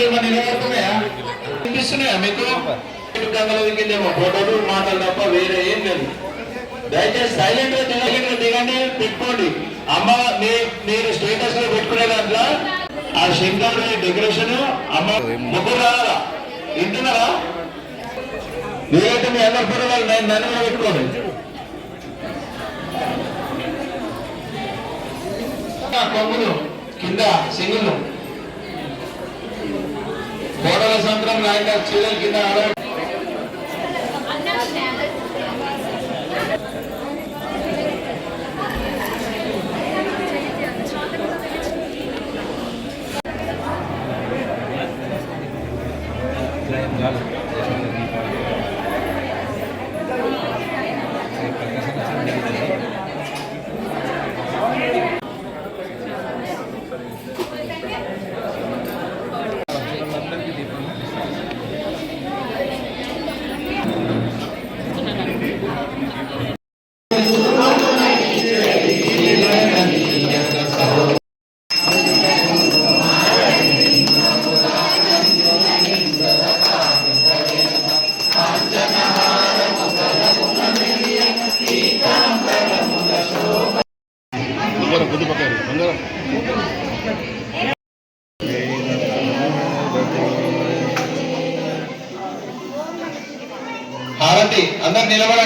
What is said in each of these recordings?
ఇప్పుడు నిలబడుతున్నాయా వినిపిస్తున్నాయా మీకు గంగలో ఫోటోలు మాటలు తప్ప వేరే ఏం లేదు దయచేసి సైలెంట్గా దిగండి దిగండి పెట్టుకోండి అమ్మ మీరు స్టేటస్లో పెట్టుకునే దాంట్లో ఆ శంకర్ డెకరేషన్ అమ్మ ముగ్గురు రావాలా వింటున్నారా మీరైతే మీ అందరి ఫోటోలు నేను నన్ను కూడా పెట్టుకోండి కొమ్ములు కింద సింగులు కోడల సంద్రం నాయక చీరల కింద ఆడ హారతి అందరు నిలబడ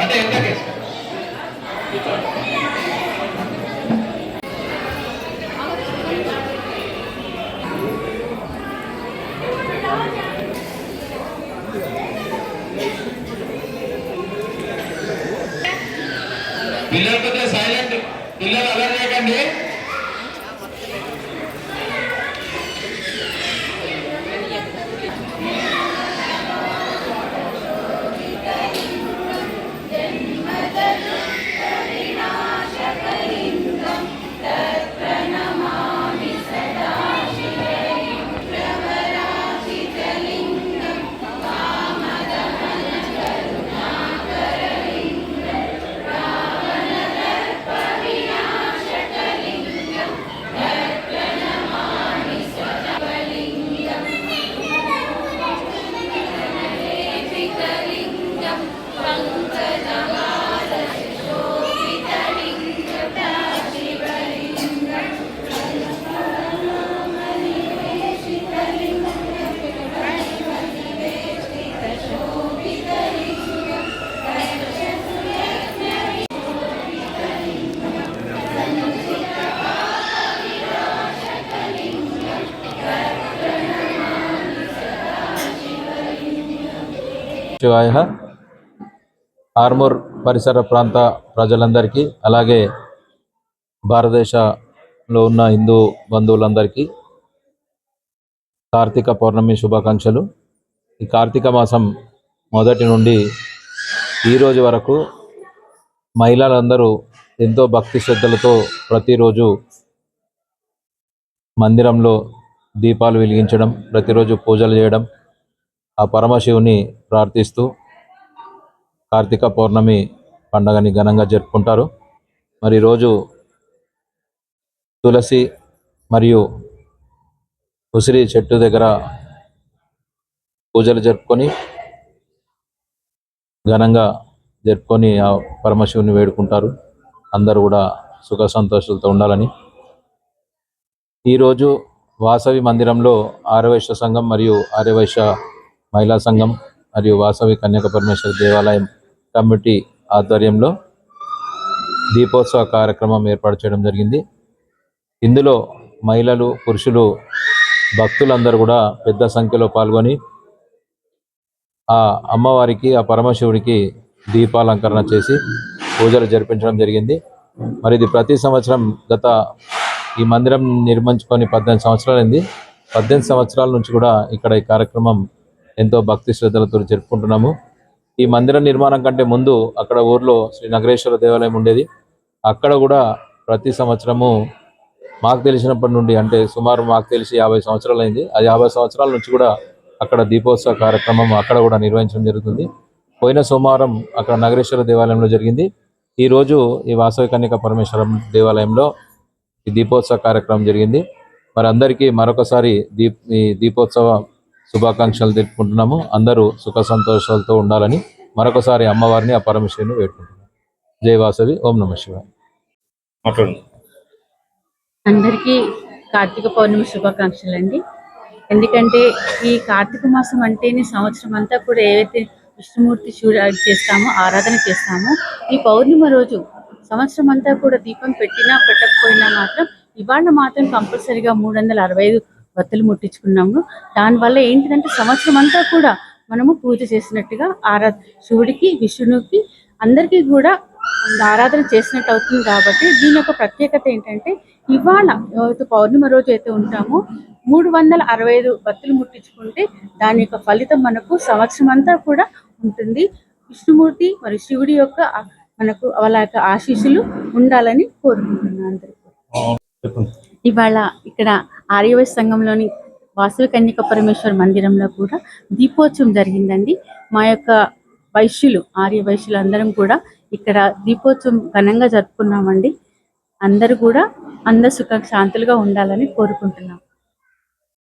అంటే ఎంత కేసు సైలెంట్ పిల్లలు అలర్ చేయకండి. శివాయ ఆర్మూర్ పరిసర ప్రాంత ప్రజలందరికీ అలాగే భారతదేశంలో ఉన్న హిందూ బంధువులందరికీ కార్తీక పౌర్ణమి శుభాకాంక్షలు. ఈ కార్తీక మాసం మొదటి నుండి ఈ రోజు వరకు మహిళలందరూ ఎంతో భక్తి శ్రద్ధలతో ప్రతిరోజు మందిరంలో దీపాలు వెలిగించడం ప్రతిరోజు పూజలు చేయడం ఆ పరమశివుని ప్రార్థిస్తూ కార్తీక పౌర్ణమి పండగని ఘనంగా జరుపుకుంటారు. మరి రోజు తులసి మరియు ఉసిరి చెట్టు దగ్గర పూజలు జరుపుకొని ఘనంగా జరుపుకొని ఆ పరమశివుని వేడుకుంటారు. అందరూ కూడా సుఖ సంతోషాలతో ఉండాలని. ఈరోజు వాసవి మందిరంలో ఆర్యవైశ్య సంఘం మరియు ఆర్యవైశ్య మహిళా సంఘం మరియు వాసవి కన్యక పరమేశ్వర దేవాలయం కమిటీ ఆధ్వర్యంలో దీపోత్సవ కార్యక్రమం ఏర్పాటు చేయడం జరిగింది. ఇందులో మహిళలు పురుషులు భక్తులందరూ కూడా పెద్ద సంఖ్యలో పాల్గొని ఆ అమ్మవారికి ఆ పరమశివుడికి దీపాలంకరణ చేసి పూజలు జరిపించడం జరిగింది. మరి ఇది ప్రతి సంవత్సరం గత ఈ మందిరం నిర్మించుకొని పద్దెనిమిది సంవత్సరాలైంది. పద్దెనిమిది సంవత్సరాల నుంచి కూడా ఇక్కడ ఈ కార్యక్రమం ఎంతో భక్తి శ్రద్ధలతో జరుపుకుంటున్నాము. ఈ మందిర నిర్మాణం కంటే ముందు అక్కడ ఊర్లో శ్రీ నగరేశ్వర దేవాలయం ఉండేది. అక్కడ కూడా ప్రతి సంవత్సరము మాకు తెలిసినప్పటి నుండి అంటే సుమారు మాకు తెలిసి యాభై సంవత్సరాలు అయింది ఆ యాభై సంవత్సరాల నుంచి కూడా అక్కడ దీపోత్సవ కార్యక్రమం అక్కడ కూడా నిర్వహించడం జరుగుతుంది. పోయిన సోమవారం అక్కడ నగరేశ్వర దేవాలయంలో జరిగింది. ఈరోజు ఈ వాసవి కన్యక పరమేశ్వరం దేవాలయంలో ఈ దీపోత్సవ కార్యక్రమం జరిగింది. మరి అందరికీ మరొకసారి దీప్ ఈ దీపోత్సవ శుభాకాంక్షలు తెలుపుకుంటున్నాము. అందరూ సుఖ సంతోషాలతో ఉండాలని మరొకసారి అమ్మవారిని ఆ పరమేశ్వరిని వేడుకుంటున్నాం. జై వాసవి ఓం నమ శివాయ. అందరికీ కార్తీక పౌర్ణమి శుభాకాంక్షలు అండి. ఎందుకంటే ఈ కార్తీక మాసం అంటేనే సంవత్సరం అంతా కూడా ఏవైతే విష్ణుమూర్తి చూడ చేస్తామో ఆరాధన చేస్తామో ఈ పౌర్ణిమ రోజు సంవత్సరం అంతా కూడా దీపం పెట్టినా పెట్టకపోయినా మాత్రం ఇవాళ మాత్రం కంపల్సరీగా మూడు వందల అరవై ఐదు బత్తలు ముట్టించుకున్నాము. దానివల్ల ఏంటిదంటే సంవత్సరం అంతా కూడా మనము పూజ చేసినట్టుగా ఆరా శివుడికి విష్ణువుకి అందరికీ కూడా ఆరాధన చేసినట్టు అవుతుంది కాబట్టి దీని యొక్క ప్రత్యేకత ఏంటంటే ఇవాళ ఏవైతే పౌర్ణిమ రోజు అయితే ఉంటామో మూడు వందల అరవై ఐదు బత్తులు ముట్టించుకుంటే దాని యొక్క ఫలితం మనకు సంవత్సరం అంతా కూడా ఉంటుంది. విష్ణుమూర్తి మరి శివుడి యొక్క మనకు వాళ్ళ యొక్క ఆశీస్సులు ఉండాలని కోరుకుంటున్నాను అందరికీ. ఇవాళ ఇక్కడ ఆర్యవైశ్య సంఘంలోని వాసవి కన్యక పరమేశ్వర మందిరంలో కూడా దీపోత్సవం జరిగిందండి. మా యొక్క వైశ్యులు ఆర్య వైశ్యులు అందరం కూడా ఇక్కడ దీపోత్సవం ఘనంగా జరుపుకున్నామండి. అందరూ కూడా అందరు సుఖ శాంతులుగా ఉండాలని కోరుకుంటున్నాం.